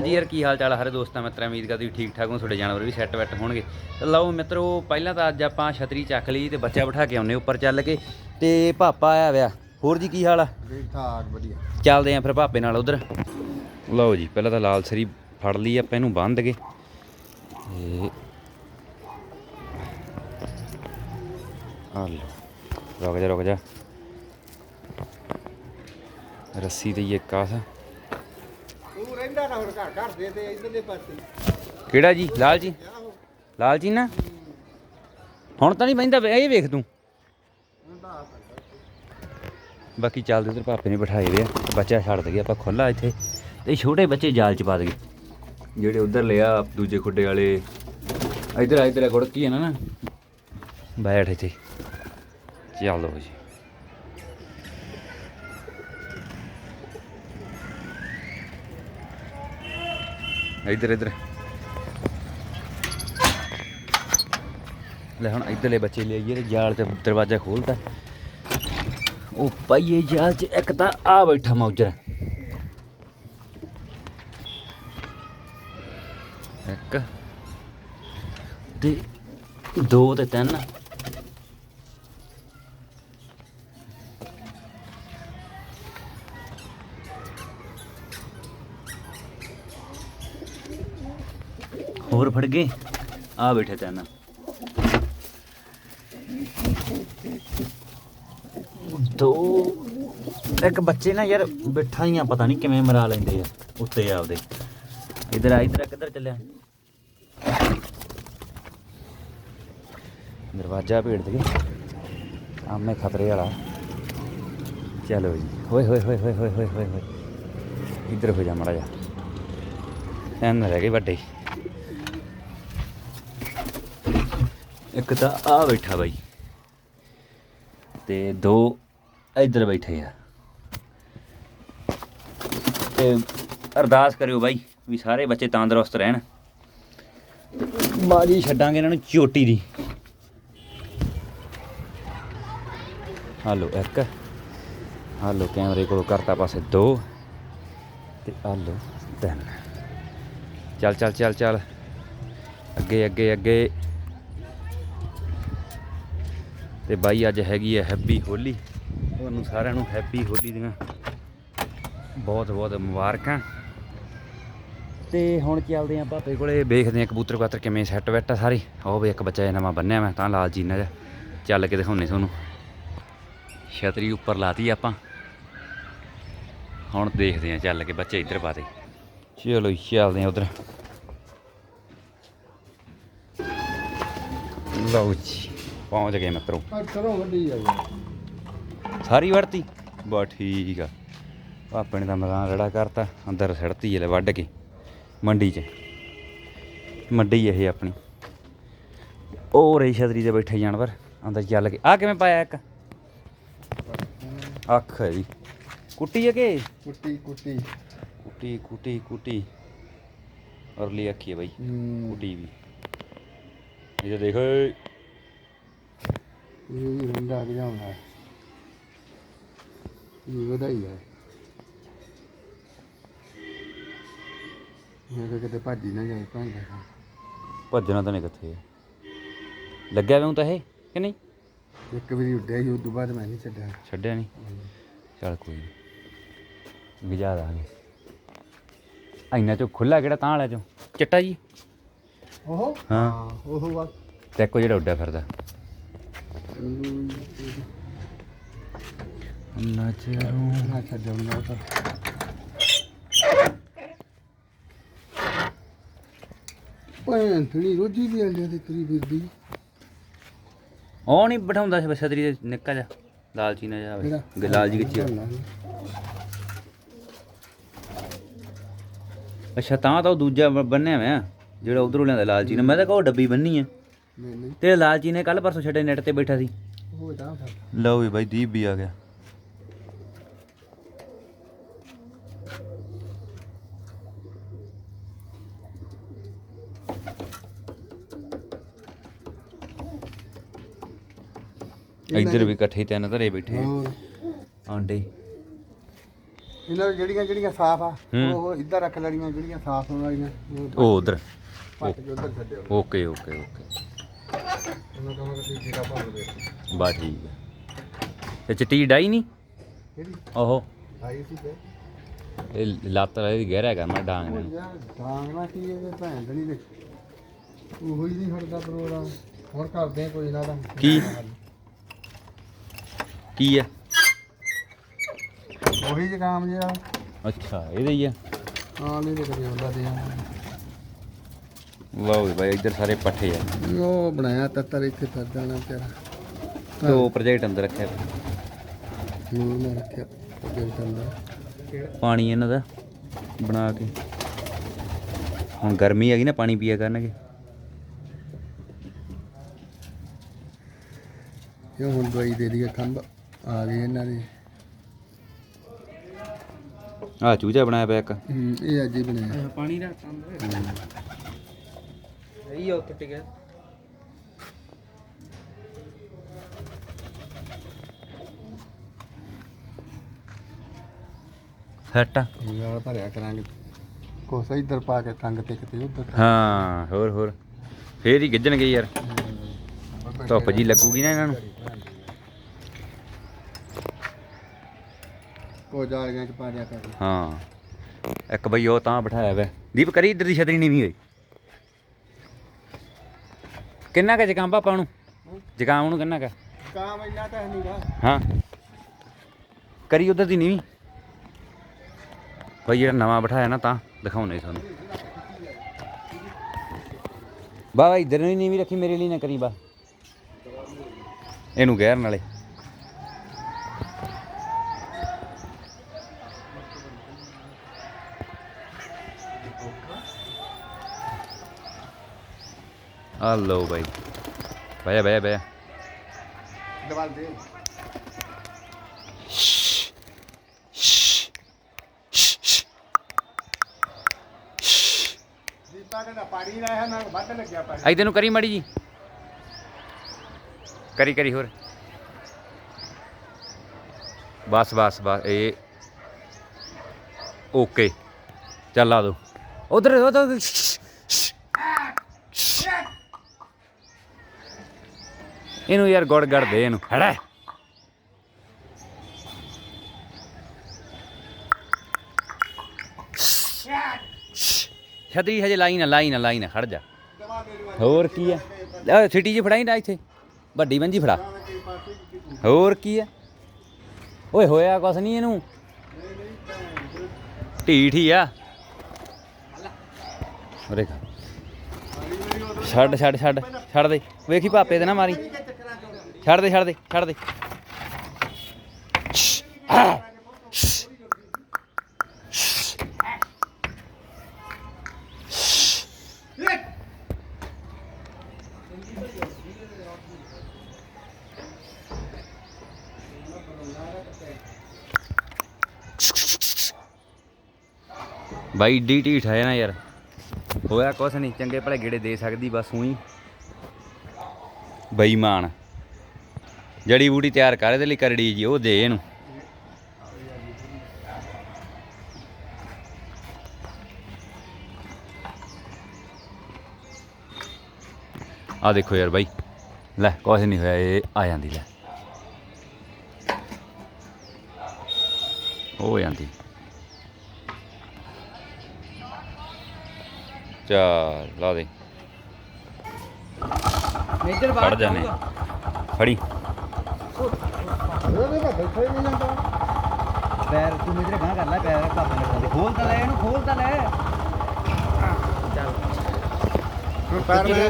ਹਾਂਜੀ ਯਾਰ ਕੀ ਹਾਲ ਚਾਲ ਸਾਰੇ ਦੋਸਤਾਂ ਮਿੱਤਰਾਂ ਉਮੀਦ ਕਰਦਾ ਠੀਕ ਠਾਕ ਹੋ ਤੁਹਾਡੇ ਜਾਨਵਰ ਵੀ ਸੈੱਟ ਵੈਟ ਹੋਣਗੇ। ਤੇ ਲਓ ਮਿੱਤਰੋ ਪਹਿਲਾਂ ਤਾਂ ਅੱਜ ਆਪਾਂ ਛਤਰੀ ਚੱਕ ਲਈ ਤੇ ਬੱਚਾ ਬਿਠਾ ਕੇ ਆਉਨੇ ਉੱਪਰ ਚੱਲ ਕੇ। ਤੇ ਪਾਪਾ ਆਇਆ ਵਿਆ ਹੋਰ ਜੀ ਕੀ ਹਾਲ ਆ? ਠੀਕ ਠਾਕ ਵਧੀਆ। ਚੱਲਦੇ ਆਂ ਫਿਰ ਪਾਪੇ ਨਾਲ ਉਧਰ। ਲਓ ਜੀ ਪਹਿਲਾਂ ਤਾਂ ਲਾਲ ਸਰੀ ਫੜ ਲਈ ਆਪਾਂ ਇਹਨੂੰ ਬੰਨ੍ਹ ਕੇ। ਤੇ ਆ ਲਓ ਰੁਕ ਜਾ ਰੁਕ ਜਾ। ਰੱਸੀ ਤੇ ਇੱਕ ਆਸ ਤੂੰ ਰਹਿੰਦਾ ਨਾ ਹੁਣ ਘਰ ਘਰ ਦੇ ਤੇ ਇਧਰਲੇ ਪਾਸੇ। ਕਿਹੜਾ ਜੀ? ਲਾਲ ਜੀ? ਲਾਲ ਜੀ ਨਾ? ਹੁਣ ਤਾਂ ਨਹੀਂ ਬੈਂਦਾ ਇਹ ਵੇਖ ਤੂੰ। ਬਾਕੀ ਚੱਲਦੇ ਉਧਰ ਪਾਪੇ ਨੇ ਬਿਠਾਏ ਵੇ ਬੱਚਾ ਛੱਡ ਦਗੇ ਆਪਾਂ ਖੁੱਲਾ ਇੱਥੇ। ਤੇ ਛੋਟੇ ਬੱਚੇ ਜਾਲ ਚ ਪਾ ਦਗੇ ਜਿਹੜੇ ਉਧਰ ਲਿਆ ਦੂਜੇ ਖੁੱਡੇ ਵਾਲੇ। ਇਧਰ ਇਧਰ ਗੁੜਕੀ ਹੈ ਨਾ ਨਾ। ਬੈਠ ਇੱਥੇ। ਚੱਲੋ ਜੀ। ਇਧਰ ਇਧਰ। ਲੈ ਹੁਣ ਇਧਰਲੇ ਬੱਚੇ ਲੈ ਆਈਏ ਤੇ ਜਾਲ ਤੇ ਦਰਵਾਜ਼ਾ ਖੋਲਦਾ ਉਹ ਪਾਈਏ ਜਾਲ ਚ, ਇੱਕ ਤਾਂ ਆ ਬੈਠਾ ਮੌਜਰ। ਇੱਕ ਤੇ ਦੋ ਤੇ ਤਿੰਨ। ਹੋਰ ਫੜ ਗਏ? ਆ ਬੈਠਾ ਚਾਨਾ ਦੋ ਇੱਕ ਬੱਚੇ ਨਾ ਯਾਰ ਬੈਠਾ ਹੀ ਆ, ਪਤਾ ਨਹੀਂ ਕਿਵੇਂ ਮਰਾ ਲੈਂਦੇ ਆ, ਉੱਤੇ ਆਪਦੇ। ਇਧਰ ਆ, ਇਧਰ ਕਿੱਧਰ ਚੱਲਿਆ? ਦਰਵਾਜ਼ਾ ਭੇੜ ਦੇ ਆਮੇ ਖਤਰੇ ਵਾਲਾ। ਚਲੋ ਜੀ ਹੋਏ ਹੋਏ ਹੋਏ ਹੋਏ ਹੋਏ ਹੋਏ ਹੋਏ ਇੱਧਰ ਹੋ ਜਾ ਮੜਾ ਜਾ ਐਨ ਰਹਿ ਗਏ ਵੱਡੇ। ਇੱਕ ਤਾਂ ਆ ਬੈਠਾ ਬਾਈ। ਤੇ ਦੋ ਇੱਧਰ ਬੈਠੇ ਆ। ਤੇ ਅਰਦਾਸ ਕਰਿਓ ਬਾਈ ਵੀ ਸਾਰੇ ਬੱਚੇ ਤੰਦਰੁਸਤ ਰਹਿਣ। ਬਾਜੀ ਛੱਡਾਂਗੇ ਇਹਨਾਂ ਨੂੰ ਚੋਟੀ ਦੀ। ਹਾਲੋ ਇੱਕ। ਹਾਲੋ ਕੈਮਰੇ ਕੋਲ ਕਰਤਾ ਪਾਸੇ ਦੋ। ਤੇ ਹਾਲੋ ਤਿੰਨ। ਚੱਲ ਚੱਲ ਚੱਲ ਚੱਲ। ਅੱਗੇ ਅੱਗੇ ਅੱਗੇ। ਤੇ ਬਾਈ ਅੱਜ ਹੈਗੀ ਹੈ ਹੈਪੀ ਹੋਲੀ। ਤੁਹਾਨੂੰ ਸਾਰਿਆਂ ਨੂੰ ਹੈਪੀ ਹੋਲੀ ਦੀਆਂ ਬਹੁਤ ਬਹੁਤ ਮੁਬਾਰਕਾਂ। ਤੇ ਹੁਣ ਚੱਲਦੇ ਆਂ ਭਾਪੇ ਕੋਲੇ ਵੇਖਦੇ ਆਂ ਕਬੂਤਰ ਕਾਤਰ ਕਿਵੇਂ ਸੈੱਟ ਬੈਠਾ ਸਾਰੇ। ਉਹ ਵੀ ਇੱਕ ਬੱਚਾ ਇਹ ਨਵਾਂ ਬੰਨਿਆ ਮੈਂ ਤਾਂ ਲਾਲ ਜੀਨਾ ਜਿਹਾ ਚੱਲ ਕੇ ਦਿਖਾਉਣੇ ਤੁਹਾਨੂੰ। ਛਤਰੀ ਉੱਪਰ ਲਾਤੀ ਆਪਾਂ। ਹੁਣ ਦੇਖਦੇ ਆਂ ਚੱਲ ਕੇ ਬੱਚੇ ਇੱਧਰ ਪਾਤੇ ਚਲੋ ਜੀ, ਚੱਲਦੇ ਆਂ ਉਧਰ। ਲਓ ਜੀ। ਪਹੁੰਚ ਗਏ ਮਿੱਤਰੋ। ਚਲੋ ਵੱਡੀ ਆ ਸਾਰੀ ਵੜਤੀ ਬਾ ਠੀਕ ਆ। ਪਾਪੇ ਨੇ ਤਾਂ ਮੈਦਾਨ ਰੜਾ ਕਰਤਾ ਅੰਦਰ ਸੜਤੀ ਜਲੇ ਵੱਢ ਕੇ ਮੰਡੀ 'ਚ। ਮੰਡੀ ਇਹ ਆਪਣੀ। ਉਹ ਰਹੀ ਛਤਰੀ ਤੇ ਬੈਠੇ ਜਾਨਵਰ ਅੰਦਰ ਚੱਲ ਕੇ। ਆ ਕਿਵੇਂ ਪਾਇਆ ਇੱਕ? ਅੱਖ ਹੈ ਜੀ। ਕੁੱਟੀ ਹੈ ਕਿ? ਕੁੱਟੀ ਕੁੱਟੀ। ਕੁੱਟੀ ਕੁੱਟੀ ਕੁੱਟੀ। ਅਰਲੀ ਅੱਖੀ ਹੈ ਬਾਈ। ਕੁੱਟੀ ਵੀ। ਇਹ ਦੇਖ ਇਹ ਵੀ ਰੰਡਾ ਗਿਆ ਹੁੰਦਾ ਇਹ ਵਧਾਈ ਹੈ। ਇਹ ਤਾਂ ਕਿਤੇ ਭੱਜੀ ਨਾ ਜਾਏ ਭਾਂਦਾ ਭੱਜਣਾ ਤਾਂ ਨਹੀਂ ਕਿੱਥੇ ਲੱਗਿਆ ਵੇ ਤਾਂ ਇਹ ਕਿ ਨਹੀਂ? ਇੱਕ ਵਾਰੀ ਉੱਡਿਆ ਸੀ ਉਸ ਤੋਂ ਬਾਅਦ ਮੈਂ ਨਹੀਂ ਛੱਡਿਆ। ਛੱਡਿਆ ਨਹੀਂ? ਚੱਲ ਕੋਈ ਨਹੀਂ ਗਿਜਾ ਦਾਂਗੇ ਐਨਾ ਚੋਂ ਖੁੱਲਾ ਕਿਹੜਾ ਤਾਂ ਵਾਲਾ ਚੋਂ? ਚਿੱਟਾ ਜੀ। ਉਹ ਹਾਂ। ਉਹ ਵਾ ਤੇ ਇੱਕੋ ਜਿਹੜਾ ਉੱਡਿਆ ਫਿਰਦਾ। ਨਜ਼ਰੋਂ ਨਾ ਛੱਡਣਾ ਉਹ ਤਾਂ ਭੈਣ ਥੜੀ ਰੋਜੀ ਵੀ ਆਂਦੇ ਤੇ ਤੇਰੀ ਫਿਰਦੀ ਉਹ ਨਹੀਂ ਬਿਠਾਉਂਦਾ ਸੀ ਛਤਰੀ ਦੇ ਨਿੱਕਾ ਜਿਹਾ। ਲਾਲਚੀ ਨਾ ਜਾਵੇ ਜੀ ਕਿੱਥੇ ਅੱਛਾ ਤਾਂ ਤਾਂ ਉਹ ਦੂਜਾ ਬੰਨਿਆ ਹੋਇਆ ਜਿਹੜਾ ਉਧਰੋਂ ਲਿਆਂਦਾ ਲਾਲਚੀ ਨੇ। ਮੈਂ ਤਾਂ ਕਹਾਂ ਉਹ ਡੱਬੀ ਬੰਨੀ ਆ। ਨਹੀਂ। ਨਹੀਂ ਤੇ ਲਾਲਚੀ ਨੇ ਕੱਲ ਪਰਸੋਂ ਛੱਡੇ ਨੈਟ ਤੇ ਬੈਠਾ ਸੀ। ਉਹ ਤਾਂ ਫਿਰ। ਲਓ ਵੀ ਬਾਈ ਦੀਪ ਵੀ ਆ ਗਿਆ। ਇੱਧਰ ਵੀ ਇਕੱਠੇ ਤਿੰਨ ਧਰੇ ਬੈਠੇ। ਹੋਰ। ਆਂਡੇ। ਇਹਨਾਂ ਵਿੱਚ ਜਿਹੜੀਆਂ ਜਿਹੜੀਆਂ ਸਾਫ਼ ਆ ਹੂੰ। ਉਹ ਇੱਧਰ ਰੱਖ ਲੈਣੀਆਂ ਜਿਹੜੀਆਂ ਸਾਫ਼ ਹੋਣ ਵਾਲੀਆਂ ਉਹ ਉਧਰ। ਪੱਟ ਕੇ ਉੱਧਰ ਛੱਡਿਓ। Okay okay okay. ਉਹਨਾਂ ਕਹਾਂ ਕਿ ਤੁਸੀਂ ਜਿਹੜਾ ਭਰ ਦੇ ਬਾ ਠੀਕ ਹੈ ਤੇ ਚਿੱਟੀ ਡਾਈ ਨਹੀਂ? ਕਿਹੜੀ? ਓਹੋ। ਆਈ ਸੀ ਤੇ। ਇਹ ਲੱਤ ਵਾਲੀ ਗਹਿਰਾ ਹੈਗਾ ਮੈਂ ਡਾਂਗ ਨੂੰ ਕੀ ਇਹ ਭੈਣ ਦਣੀ ਦੇ ਉਹੋ ਹੀ ਨਹੀਂ ਹਟਦਾ ਪ੍ਰੋਗਰਾਮ ਹੋਰ ਕਰਦੇ ਆ ਕੋਈ ਨਾ ਦਾ ਕੀ? ਕੀ ਹੈ ਉਹੀ ਜ਼ੁਕਾਮ ਜਿਹਾ। ਅੱਛਾ ਇਹਦੇ ਹੀ ਆ। ਹਾਂ ਨਹੀਂ ਤੇ ਕਦੇ ਹੁੰਦਾ ਤੇ ਲਓ ਵੀ ਬਾਈ ਇੱਧਰ ਸਾਰੇ ਪੱਠੇ ਆ। ਉਹ ਬਣਾਇਆ ਤੱਤਰ ਇੱਥੇ ਫਿਰ ਜਾਣਾ ਤੇਰਾ। ਦੋ ਪ੍ਰੋਜੈਕਟ ਅੰਦਰ ਰੱਖਿਆ। ਨੂੰ ਨਾ ਰੱਖਿਆ ਅੱਗੇ ਅੰਦਰ। ਪਾਣੀ ਇਹਨਾਂ ਦਾ ਬਣਾ ਕੇ। ਹੁਣ ਗਰਮੀ ਹੈਗੀ ਨਾ ਪਾਣੀ ਪੀਆ ਕਰਨਗੇ। ਇਹ ਹੁਣ ਦਵਾਈ ਦੇ ਦਈਏ ਖੰਭ ਆ ਗਏ ਇਹਨਾਂ ਦੇ। ਆ ਚੂਚਾ ਬਣਾਇਆ ਪਿਆ ਇੱਕ। ਹੂੰ, ਇਹ ਅੱਜ ਹੀ ਬਣਾਇਆ। ਪਾਣੀ ਦਾ ਅੰਦਰ। ਗਿਆ ਸੈਟ ਆ ਨਾਲ ਭਰਿਆ ਕਰਾਂਗੇ ਕੋਸਾ ਇੱਧਰ ਪਾ ਕੇ ਟੰਗ ਤੇ ਕਿਤੇ ਉੱਧਰ ਹਾਂ ਹੋਰ ਹੋਰ ਫੇਰ ਹੀ ਗਿੱਜਣਗੇ ਯਾਰ ਧੁੱਪ ਜੀ ਲੱਗੂਗੀ ਨਾ ਇਹਨਾਂ ਨੂੰ ਕੋ ਜਾਲੀਆਂ ਚ ਪਾ ਦਿਆ ਕਰ ਹਾਂ ਇੱਕ ਬਈ ਉਹ ਤਾਂ ਬਿਠਾਇਆ ਵੇ ਦੀਪ ਕਰੀ ਇੱਧਰ ਦੀ ਛਤਰੀ ਨਹੀਂ ਵੀ ਹੋਈ ਕਿੰਨਾ ਕੁ ਜ਼ੁਕਾਮ ਪਾਪਾ ਨੂੰ ਜ਼ੁਕਾਮ ਨੂੰ ਕਿੰਨਾ ਕੁ? ਕਾਮ ਇੰਨਾ ਤਾਂ ਨਹੀਂਗਾ ਹਾਂ। ਕਰੀ ਉਧਰ ਦੀ ਨਹੀਂ ਭਾਈ ਜਿਹੜਾ ਨਵਾਂ ਬਿਠਾਇਆ ਨਾ ਤਾਂ ਦਿਖਾਉਣੇ ਸਾਨੂੰ ਬਾ ਇੱਧਰ ਨੂੰ ਨਹੀਂ ਵੀ ਰੱਖੀ ਮੇਰੇ ਲਈ ਨਾ ਕਰੀ ਬਾ ਇਹਨੂੰ ਗਹਿਰ ਨਾਲੇ। ਆ ਲਓ ਬਾਈ। ਬਾਇਆ ਬਾਇਆ ਬਾਇਆ ਦਵਾਲ ਦੇ ਦੀਪਾ ਕਹਿੰਦਾ ਪਾਣੀ ਲਾਇਆ ਲੱਗਿਆ ਪਾਣੀ। ਤੈਨੂੰ ਕਰੀ ਮੜੀ ਜੀ। ਕਰੀ ਕਰੀ ਹੋਰ। ਬਸ ਬਸ ਬਸ ਇਹ ਓਕੇ। ਚੱਲ ਆ ਦੋ। ਉਧਰ ਉਧਰ। ਇਹਨੂੰ ਯਾਰ ਗੁੜ ਗੜ ਦੇ ਇਹਨੂੰ ਹੜਾ ਛਤਰੀ ਹਜੇ ਲਾਈ ਨਾ ਲਾਈ ਨਾ ਲਾਈ ਨਾ ਖੜ ਜਾ ਹੋਰ ਕੀ ਆ ਲੈ ਸਿਟੀ ਜੀ ਫੜਾਈ ਨਾ ਇੱਥੇ ਵੱਡੀ ਬੰਜੀ ਫੜਾ ਹੋਰ ਕੀ ਆ ਓਏ ਹੋਇਆ ਕੁਛ ਨਹੀਂ ਇਹਨੂੰ ਢੀਠ ਹੀ ਆ ਉਰੇ। ਛੱਡ ਛੱਡ ਛੱਡ ਛੱਡ ਦੇ ਵੇਖੀ ਭਾਪੇ ਦੇ ਨਾ ਮਾਰੀ ਛੱਡ ਦੇ ਛੱਡ ਦੇ ਛੱਡ ਦੇ। ਬਾਈ ਡੀ ਢੀਠ ਹੈ ਨਾ ਯਾਰ। ਹੋਇਆ ਕੁਛ ਨਹੀਂ ਚੰਗੇ ਭਲੇ ਗੇੜੇ ਦੇ ਸਕਦੀ ਬਸ ਉਹੀ। ਬੇਈਮਾਨ। ਜੜੀ ਬੂਟੀ ਤਿਆਰ ਕਰ ਇਹਦੇ ਲਈ ਕਰੜੀ ਜੀ ਉਹ ਦੇ ਇਹਨੂੰ। ਆ ਦੇਖੋ ਯਾਰ ਬਾਈ ਲੈ ਕੁਛ ਨਹੀਂ ਹੋਇਆ ਇਹ ਆ ਜਾਂਦੀ ਲੈ। ਹੋ ਜਾਂਦੀ। ਚੱਲ ਲਾ ਦੇ। ਇੱਧਰ ਫੜ ਜਾਨੇ ਫੜੀ ਉਹਦੇ ਤਾਂ ਬੈਠਾ ਹੀ ਨਹੀਂ ਜਾਂਦਾ। ਪੈਰ ਤੂੰ ਮੇਰੇ ਗਾਂ ਕਰ ਲੈ ਪੈਰ ਪਾਪਾ ਨੇ ਖੋਲ ਖੋਲ ਤਾਂ ਲੈ ਇਹਨੂੰ ਖੋਲ ਤਾਂ ਲੈ। ਹੁਣ ਪੈਰ ਮੇਰੇ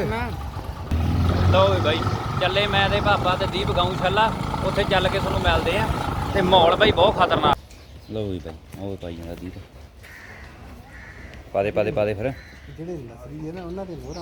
ਲਓ ਵੀ ਬਾਈ ਚੱਲੇ ਮੈਂ ਤੇ ਪਾਪਾ ਤੇ ਦੀਪ ਗਾਉਂ ਛੱਲਾ। ਉੱਥੇ ਚੱਲ ਕੇ ਤੁਹਾਨੂੰ ਮਿਲਦੇ ਆ। ਤੇ ਮਾਹੌਲ ਬਾਈ ਬਹੁਤ ਖਤਰਨਾਕ। ਲਓ ਵੀ ਬਾਈ ਉਹ ਪਾਈ ਜਾਂਦਾ ਦੀਪ। ਪਾ ਦੇ ਪਾ ਦੇ ਪਾ ਦੇ ਫਿਰ। ਜਿਹੜੇ ਨਸਰੀ ਹੈ ਨਾ ਉਹਨਾਂ ਦੇ ਮੋਹਰਾਂ